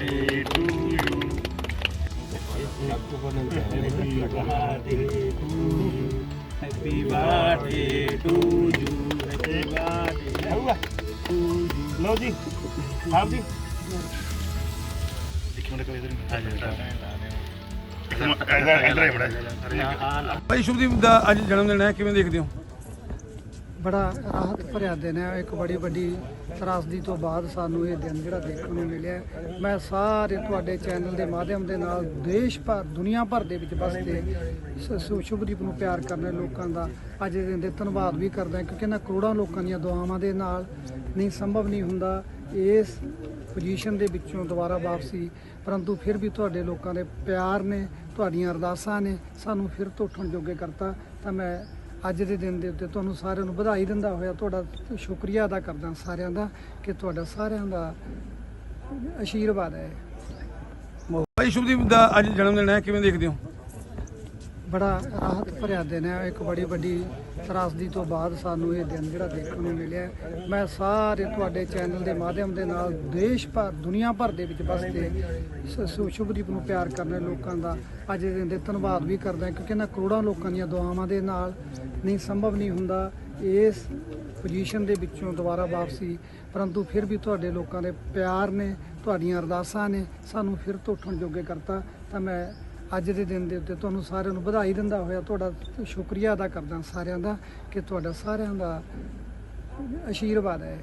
birthday to you. Happy birthday to you. Happy birthday to you. Happy birthday ਹੋਊਗਾ ਲਓ ਜੀ ਆਪ ਜੀ ਦੇਖੀ ਮੁੰਡੇ ਕੋਲ ਇਧਰ ਇਧਰ ਇਧਰ ਹੀ ਬੜਾ ਭਾਈ ਸ਼ੁਭਦੀਪ ਦਾ ਅੱਜ ਜਨਮ ਦਿਨ ਹੈ ਕਿਵੇਂ ਦੇਖਦੇ ਹੋ ਬੜਾ ਰਾਹਤ ਭਰਿਆ ਦਿਨ ਹੈ। ਇੱਕ ਬੜੀ ਵੱਡੀ ਤਰਾਸਦੀ ਤੋਂ ਬਾਅਦ ਸਾਨੂੰ ਇਹ ਦਿਨ ਜਿਹੜਾ ਦੇਖਣ ਨੂੰ ਮਿਲਿਆ ਮੈਂ ਸਾਰੇ ਤੁਹਾਡੇ ਚੈਨਲ ਦੇ ਮਾਧਿਅਮ ਦੇ ਨਾਲ ਦੇਸ਼ ਭਰ, ਦੁਨੀਆ ਭਰ ਦੇ ਵਿੱਚ ਵਸਦੇ ਸ਼ੁਭਦੀਪ ਨੂੰ ਪਿਆਰ ਕਰਨ ਲੋਕਾਂ ਦਾ। ਅੱਜ ਦੇ ਦਿਨ ਦੇ ਧੰਨਵਾਦ ਵੀ ਕਰਦਾ ਕਿਉਂਕਿ ਇਹਨਾਂ ਕਰੋੜਾਂ ਲੋਕਾਂ ਦੀਆਂ ਦੁਆਵਾਂ ਦੇ ਨਾਲ ਨਹੀਂ, ਸੰਭਵ ਨਹੀਂ ਹੁੰਦਾ ਇਸ ਪੋਜੀਸ਼ਨ ਦੇ ਵਿੱਚੋਂ ਦੁਬਾਰਾ ਵਾਪਸੀ। ਪਰੰਤੂ ਫਿਰ ਵੀ ਤੁਹਾਡੇ ਲੋਕਾਂ ਦੇ ਪਿਆਰ ਨੇ, ਤੁਹਾਡੀਆਂ ਅਰਦਾਸਾਂ ਨੇ, ਸਾਨੂੰ ਫਿਰ ਤੋਂ ਉੱਠਣ ਜੋਗੇ ਕਰਤਾ ਤਾਂ ਮੈਂ ਅੱਜ ਦੇ ਦਿਨ ਦੇ ਉੱਤੇ ਤੁਹਾਨੂੰ ਸਾਰਿਆਂ ਨੂੰ ਵਧਾਈ ਦਿੰਦਾ ਹੋਇਆ। ਤੁਹਾਡਾ ਸ਼ੁਕਰੀਆ ਅਦਾ ਕਰਦਾ ਸਾਰਿਆਂ ਦਾ ਕਿ ਤੁਹਾਡਾ ਸਾਰਿਆਂ ਦਾ ਆਸ਼ੀਰਵਾਦ ਹੈ। ਭਾਈ ਸ਼ੁਭਦੀਪ ਦਾ ਅੱਜ ਜਨਮ ਦਿਨ ਹੈ ਕਿਵੇਂ ਦੇਖਦੇ ਹੋ? ਬੜਾ ਰਾਹਤ ਭਰਿਆ ਦਿਨ ਹੈ। ਇੱਕ ਬੜੀ ਵੱਡੀ ਤਰਾਸਦੀ ਤੋਂ ਬਾਅਦ ਸਾਨੂੰ ਇਹ ਦਿਨ ਜਿਹੜਾ ਦੇਖਣ ਨੂੰ ਮਿਲਿਆ। ਮੈਂ ਸਾਰੇ ਤੁਹਾਡੇ ਚੈਨਲ ਦੇ ਮਾਧਿਅਮ ਦੇ ਨਾਲ ਦੇਸ਼ ਭਰ ਦੁਨੀਆ ਭਰ ਦੇ ਵਿੱਚ ਵਸਦੇ ਸ਼ੁਭਦੀਪ ਨੂੰ ਪਿਆਰ ਕਰਨ ਵਾਲੇ ਲੋਕਾਂ ਦਾ ਅੱਜ ਦੇ ਦਿਨ ਦੇ ਧੰਨਵਾਦ ਵੀ ਕਰਦਾ ਕਿਉਂਕਿ ਇਹਨਾਂ ਕਰੋੜਾਂ ਲੋਕਾਂ ਦੀਆਂ ਦੁਆਵਾਂ ਦੇ ਨਾਲ ਨਹੀਂ ਸੰਭਵ ਨਹੀਂ ਹੁੰਦਾ। ਇਸ ਪੋਜੀਸ਼ਨ ਦੇ ਵਿੱਚੋਂ ਦੁਬਾਰਾ ਵਾਪਸੀ, ਪਰੰਤੂ ਫਿਰ ਵੀ ਤੁਹਾਡੇ ਲੋਕਾਂ ਦੇ ਪਿਆਰ ਨੇ, ਤੁਹਾਡੀਆਂ ਅਰਦਾਸਾਂ ਨੇ ਸਾਨੂੰ ਫਿਰ ਤੋਂ ਉੱਠਣ ਜੋਗੇ ਕਰਤਾ। ਤਾਂ ਮੈਂ ਅੱਜ ਦੇ ਦਿਨ ਦੇ ਉੱਤੇ ਤੁਹਾਨੂੰ ਸਾਰਿਆਂ ਨੂੰ ਵਧਾਈ ਦਿੰਦਾ ਹੋਇਆ। ਤੁਹਾਡਾ ਸ਼ੁਕਰੀਆ ਅਦਾ ਕਰਦਾ ਸਾਰਿਆਂ ਦਾ ਕਿ ਤੁਹਾਡਾ ਸਾਰਿਆਂ ਦਾ ਆਸ਼ੀਰਵਾਦ ਹੈ।